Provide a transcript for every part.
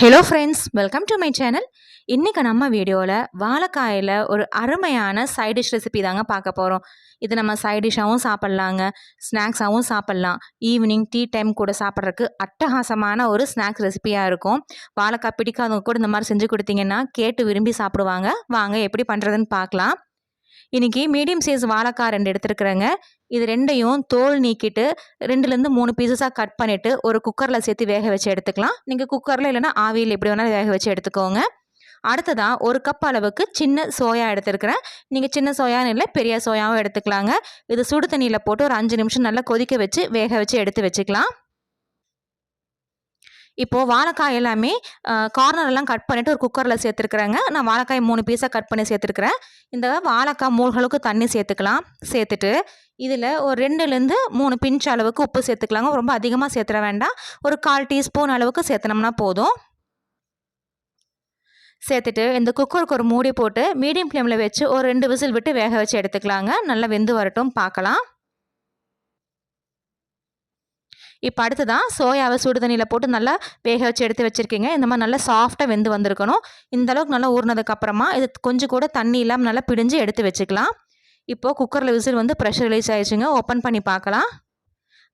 Hello friends welcome to my channel இன்றைக்கி நம்ம வீடியோவில் வாழைக்காயில் ஒரு அருமையான சைட் டிஷ் ரெசிபி தாங்க பார்க்க போகிறோம் இது நம்ம சைட் டிஷ்ஷாகவும் சாப்பிட்லாங்க. ஸ்நாக்ஸாகவும் சாப்பிட்லாம். ஈவினிங் டீ டைம் கூட சாப்பிட்றதுக்கு அட்டகாசமான ஒரு ஸ்நாக்ஸ் ரெசிபியாக இருக்கும். வாழைக்காய் பிடிக்காதவங்க கூட இந்த மாதிரி செஞ்சு கொடுத்தீங்கன்னா கேட்டு விரும்பி சாப்பிடுவாங்க. வாங்க எப்படி பண்ணுறதுன்னு பார்க்கலாம். இன்றைக்கி மீடியம் சைஸ் வாழைக்காய் ரெண்டு எடுத்துருக்குறேங்க. இது ரெண்டையும் தோல் நீக்கிட்டு ரெண்டுலேருந்து மூணு பீசஸாக கட் பண்ணிவிட்டு ஒரு குக்கரில் சேர்த்து வேக வச்சு எடுத்துக்கலாம். நீங்கள் குக்கரில் இல்லைனா ஆவியில் எப்படி வேணாலும் வேக வச்சு எடுத்துக்கோங்க. அடுத்ததாக ஒரு கப் அளவுக்கு சின்ன சோயா எடுத்துருக்கிறேன். நீங்கள் சின்ன சோயான்னு இல்லை பெரிய சோயாவும் எடுத்துக்கலாங்க. இது சுடு தண்ணியில் போட்டு ஒரு அஞ்சு நிமிஷம் நல்லா கொதிக்க வச்சு வேக வச்சு எடுத்து வச்சுக்கலாம். இப்போது வாழைக்காய் எல்லாமே கார்னரெல்லாம் கட் பண்ணிவிட்டு ஒரு குக்கரில் சேர்த்துருக்குறேங்க. நான் வாழைக்காய் மூணு பீஸாக கட் பண்ணி சேர்த்துருக்குறேன். இந்த வாழைக்காய் மூழ்களுக்கு தண்ணி சேர்த்துக்கலாம். சேர்த்துட்டு இதில் ஒரு ரெண்டுலேருந்து மூணு பிஞ்ச் அளவுக்கு உப்பு சேர்த்துக்கலாங்க. ரொம்ப அதிகமாக சேர்த்துட வேண்டாம். ஒரு கால் டீஸ்பூன் அளவுக்கு சேர்த்துனோம்னா போதும். சேர்த்துட்டு இந்த குக்கருக்கு ஒரு மூடி போட்டு மீடியம் ஃப்ளேமில் வச்சு ஒரு ரெண்டு விசில் விட்டு வேக வச்சு எடுத்துக்கலாங்க. நல்லா வெந்து வரட்டும். பார்க்கலாம். இப்போ அடுத்ததான் சோயாவை சுடு தண்ணியில் போட்டு நல்லா வேக வச்சு எடுத்து வச்சுருக்கீங்க. இந்த மாதிரி நல்லா சாஃப்டாக வெந்து வந்திருக்கணும். இந்த அளவுக்கு நல்லா ஊறினதுக்கப்புறமா இது கொஞ்சம் கூட தண்ணி இல்லாமல் நல்லா பிடிஞ்சு எடுத்து வச்சுக்கலாம். இப்போது குக்கரில் விசில் வந்து ப்ரெஷர் ரிலீஸ் ஆகிடுச்சுங்க ஓப்பன் பண்ணி பார்க்கலாம்.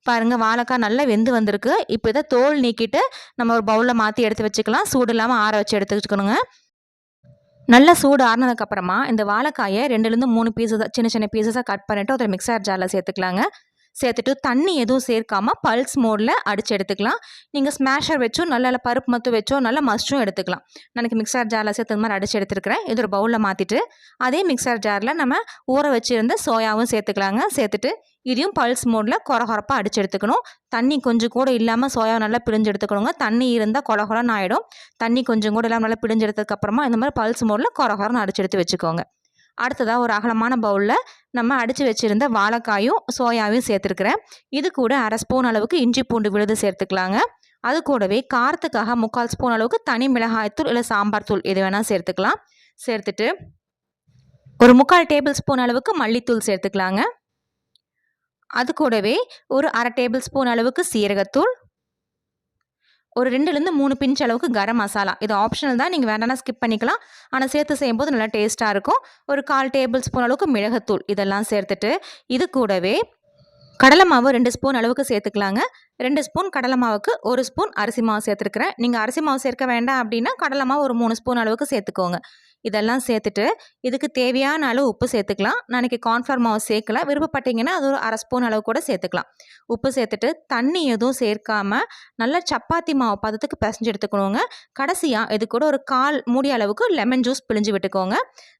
பாருங்கள் வாழைக்காய் நல்லா வெந்து வந்திருக்கு. இப்போ இதை தோல் நீக்கிட்டு நம்ம ஒரு பவுலில் மாற்றி எடுத்து வச்சுக்கலாம். சூடு இல்லாமல் ஆற வச்சு எடுத்து வச்சுக்கணுங்க. நல்லா சூடு ஆறினதுக்கப்புறமா இந்த வாழைக்காயை ரெண்டுலேருந்து மூணு பீஸஸ் சின்ன சின்ன பீஸஸாக கட் பண்ணிவிட்டு அதில் மிக்சர் ஜாரில் சேர்த்துக்கலாங்க. சேர்த்துட்டு தண்ணி எதுவும் சேர்க்காமல் பல்ஸ் மோடில் அடித்து எடுத்துக்கலாம். நீங்கள் ஸ்மேஷர் வச்சோ நல்ல பருப்பு மத்து வச்சோ நல்ல மஸ்டும் எடுத்துக்கலாம். நான் மிக்சர் ஜாரில் சேர்த்து மாதிரி அடித்து எடுத்துருக்கிறேன். இது ஒரு பவுலில் மாற்றிட்டு அதே மிக்சர் ஜாரில் நம்ம ஊற வச்சுருந்த சோயாவும் சேர்த்துக்கலாங்க. சேர்த்துட்டு இதையும் பல்ஸ் மோடில் குறகுறப்பாக அடிச்சு எடுத்துக்கணும். தண்ணி கொஞ்சம் கூட இல்லாமல் சோயாவை நல்லா பிழிஞ்சு எடுத்துக்கணுங்க. தண்ணி இருந்தால் குலகுறன்னு ஆகிடும் தண்ணி கொஞ்சம் கூட இல்லாமல் நல்லா பிழிஞ்சு எடுத்ததுக்கப்புறமா இந்த மாதிரி பல்ஸ் மோடில் குறகுறன்னு அடிச்சு எடுத்து வச்சுக்கோங்க. அடுத்ததாக ஒரு அகலமான பவுலில் நம்ம அடித்து வச்சுருந்த வாழைக்காயும் சோயாவையும் சேர்த்துருக்குறேன். இது கூட அரை ஸ்பூன் அளவுக்கு இஞ்சி பூண்டு விழுது சேர்த்துக்கலாங்க. அது கூடவே காரத்துக்காக முக்கால் ஸ்பூன் அளவுக்கு தனி மிளகாய்த்தூள் இல்லை சாம்பார் தூள் எது வேணால் சேர்த்துக்கலாம். சேர்த்துட்டு ஒரு முக்கால் டேபிள் ஸ்பூன் அளவுக்கு மல்லித்தூள் சேர்த்துக்கலாங்க. அது கூடவே ஒரு அரை டேபிள் ஸ்பூன் அளவுக்கு சீரகத்தூள் ஒரு ரெண்டுலேருந்து மூணு பிஞ்ச் அளவுக்கு கரம் மசாலா. இது ஆப்ஷனல் தான் நீங்கள் வேண்டாம்னா ஸ்கிப் பண்ணிக்கலாம். ஆனால் சேர்த்து செய்யும்போது நல்லா டேஸ்ட்டாக இருக்கும். ஒரு கால் டேபிள் ஸ்பூன் அளவுக்கு மிளகுத்தூள் இதெல்லாம் சேர்த்துட்டு இது கூடவே கடலை மாவு ரெண்டு ஸ்பூன் அளவுக்கு சேர்த்துக்கலாங்க. ரெண்டு ஸ்பூன் கடலை மாவுக்கு ஒரு ஸ்பூன் அரிசி மாவு சேர்த்துருக்குறேன். நீங்கள் அரிசி மாவு சேர்க்க வேண்டாம் அப்படின்னா கடலை மாவு ஒரு மூணு ஸ்பூன் அளவுக்கு சேர்த்துக்கோங்க. இதெல்லாம் சேர்த்துட்டு இதுக்கு தேவையான அளவு உப்பு சேர்த்துக்கலாம். நாளைக்கு கார்ன்ஃப்ளவர் மாவு சேர்க்கல. விருப்பப்பட்டீங்கன்னா அது ஒரு அரை ஸ்பூன் அளவு கூட சேர்த்துக்கலாம். உப்பு சேர்த்துட்டு தண்ணி எதுவும் சேர்க்காமல் நல்லா சப்பாத்தி மாவு பதத்துக்கு பிசைஞ்சு எடுத்துக்கணுங்க. கடைசியாக இது கூட ஒரு கால் மூடி அளவுக்கு லெமன் ஜூஸ் பிழிஞ்சு விட்டுக்கோங்க.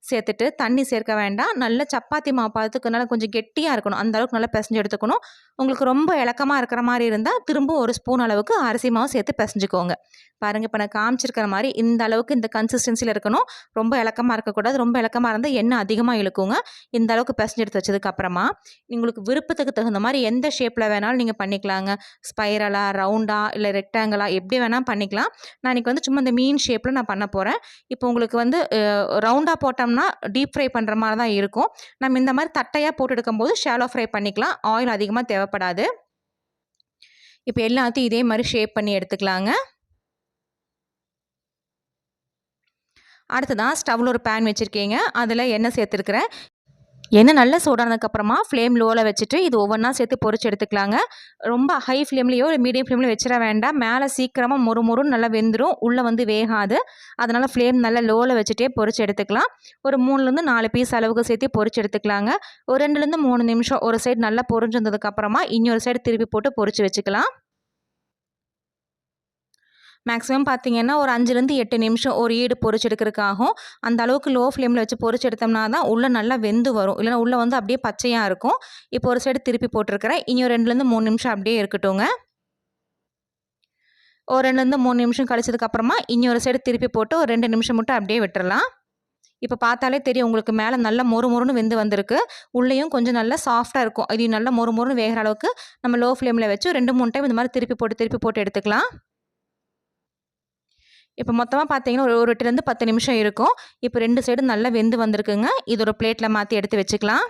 சேர்த்துட்டு தண்ணி சேர்க்க வேண்டாம். நல்ல சப்பாத்தி மாவு பதத்துக்கு நல்லா கொஞ்சம் கெட்டியாக இருக்கணும். அந்த அளவுக்கு நல்லா பிசைஞ்சு எடுத்துக்கணும். உங்களுக்கு ரொம்ப இலக்கமாக இருக்கிற மாதிரி இருந்தால் திரும்ப ஒரு ஸ்பூன் அளவுக்கு அரிசி மாவு சேர்த்து பிசைஞ்சுக்கோங்க. பாருங்கள் இப்போ நான் காமிச்சிருக்கிற மாதிரி இந்த அளவுக்கு இந்த கன்சிஸ்டன்சியில் இருக்கணும். ரொம்ப ரொம்ப இலக்கமாக இருக்கக்கூடாது. ரொம்ப இலக்கமாக இருந்தால் எண்ணெய் அதிகமாக இழுக்குங்க. இந்த அளவுக்கு பிசைஞ்சு எடுத்து வச்சதுக்கப்புறமா உங்களுக்கு விருப்பத்துக்கு தகுந்த மாதிரி எந்த ஷேப்பில் வேணாலும் நீங்கள் பண்ணிக்கலாங்க. ஸ்பைரலாக ரவுண்டாக இல்லை ரெக்டாங்கிளாக எப்படி வேணால் பண்ணிக்கலாம். நான் இன்றைக்கி வந்து சும்மா இந்த மீன் ஷேப்பில் நான் பண்ண போகிறேன் இப்போ உங்களுக்கு வந்து ரவுண்டாக போட்டோம்னா டீப் ஃப்ரை பண்ணுற மாதிரி தான் இருக்கும். நம்ம இந்த மாதிரி தட்டையாக போட்டு எடுக்கும்போது ஷாலோ ஃப்ரை பண்ணிக்கலாம். ஆயில் அதிகமாக தேவைப்படாது. இப்போ எல்லாத்தையும் இதே மாதிரி ஷேப் பண்ணி எடுத்துக்கலாங்க. அடுத்ததான் ஸ்டவ்வில் ஒரு பேன் வச்சுருக்கீங்க. அதில் எண்ணெய் சேர்த்துருக்குறேன். எண்ணெய் நல்லா சூடானதுக்கப்புறமா ஃப்ளேம் லோவில் வச்சுட்டு இது ஒவ்வொன்றா சேர்த்து பொறிச்சு எடுத்துக்கலாங்க. ரொம்ப ஹை ஃப்ளேம்லேயோ இல்லை மீடியம் ஃப்ளேமில் வச்சிட வேண்டாம். மேலே சீக்கிரமாக மொறு மொறுன்னு நல்லா வெந்துடும் உள்ளே வந்து வேகாது. அதனால் ஃப்ளேம் நல்லா லோவில் வச்சுட்டே பொறிச்சு எடுத்துக்கலாம். ஒரு மூணுலேருந்து நாலு பீஸ் அளவுக்கு சேர்த்து பொறிச்சு எடுத்துக்கலாங்க. ஒரு ரெண்டுலேருந்து மூணு நிமிஷம் ஒரு சைடு நல்லா பொறிஞ்சு வந்ததுக்கப்புறமா இன்னொரு சைடு திருப்பி போட்டு பொறிச்சு வச்சுக்கலாம். மேக்ஸிமம் பார்த்தீங்கன்னா ஒரு அஞ்சுலேருந்து எட்டு நிமிஷம் ஒரு ஈடு பொறிச்சு எடுக்கிறதுக்காகும் அந்த அளவுக்கு லோ ஃப்ளேமில் வச்சு பொறிச்செடுத்தோம்னா தான் உள்ளே நல்லா வெந்து வரும். இல்லைனா உள்ளே வந்து அப்படியே பச்சையாக இருக்கும். இப்போ ஒரு சைடு திருப்பி போட்டிருக்கிறேன். இனி ஒரு ரெண்டுலேருந்து மூணு நிமிஷம் அப்படியே இருக்கட்டுங்க ஒரு ரெண்டுலேருந்து மூணு நிமிஷம் கழிச்சதுக்கப்புறமா இனி ஒரு சைடு திருப்பி போட்டு ஒரு ரெண்டு நிமிஷம் மட்டும் அப்படியே விட்டுறலாம். இப்போ பார்த்தாலே தெரியும் உங்களுக்கு மேலே நல்லா மொறு மொறுன்னு வெந்து வந்திருக்கு. உள்ளேயும் கொஞ்சம் நல்லா சாஃப்டாக இருக்கும். இது நல்லா மொறு மொறுன்னு வேகிற அளவுக்கு நம்ம லோ ஃப்ளேமில் வச்சு ரெண்டு மூணு டைம் இந்த மாதிரி திருப்பி போட்டு திருப்பி போட்டு எடுத்துக்கலாம். இப்போ மொத்தமாக பார்த்தீங்கன்னா ஒரு ஒரு எட்டுலேருந்து பத்து நிமிஷம் இருக்கும். இப்போ ரெண்டு சைடும் நல்லா வெந்து வந்திருக்குங்க. இது ஒரு பிளேட்டில் மாற்றி எடுத்து வச்சுக்கலாம்.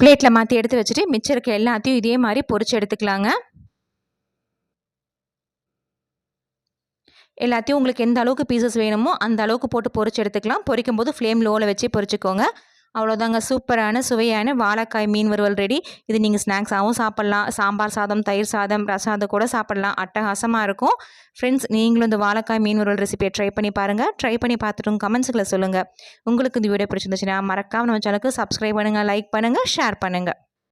பிளேட்டில் மாற்றி எடுத்து வச்சுட்டு மிச்சம் இருக்க எல்லாத்தையும் இதே மாதிரி பொறிச்சு எடுத்துக்கலாங்க. எல்லாத்தையும் உங்களுக்கு எந்த அளவுக்கு பீசஸ் வேணுமோ அந்த அளவுக்கு போட்டு பொறிச்சு எடுத்துக்கலாம். பொரிக்கும் போது ஃப்ளேம் லோவில் வச்சு பொறிச்சுக்கோங்க. அவ்வளோதாங்க சூப்பரான சுவையான வாழைக்காய் மீன் வறுவல் ரெடி இது நீங்கள் ஸ்நாக்ஸாகவும் சாப்பிட்லாம். சாம்பார் சாதம் தயிர் சாதம் ரசாதம் கூட சாப்பிட்லாம். அட்டகாசமாக இருக்கும். ஃப்ரெண்ட்ஸ் நீங்களும் இந்த வாழைக்காய் மீன் வறுவல் ரெசிபியை ட்ரை பண்ணி பாருங்கள் ட்ரை பண்ணி பார்த்துட்டு கமெண்ட்ஸுகளை சொல்லுங்கள் உங்களுக்கு இந்த வீடியோ பிடிச்சிருந்துச்சுன்னா மறக்காமல் நம்ம சேனலுக்கு சப்ஸ்கிரைப் பண்ணுங்கள் லைக் பண்ணுங்கள் ஷேர் பண்ணுங்கள்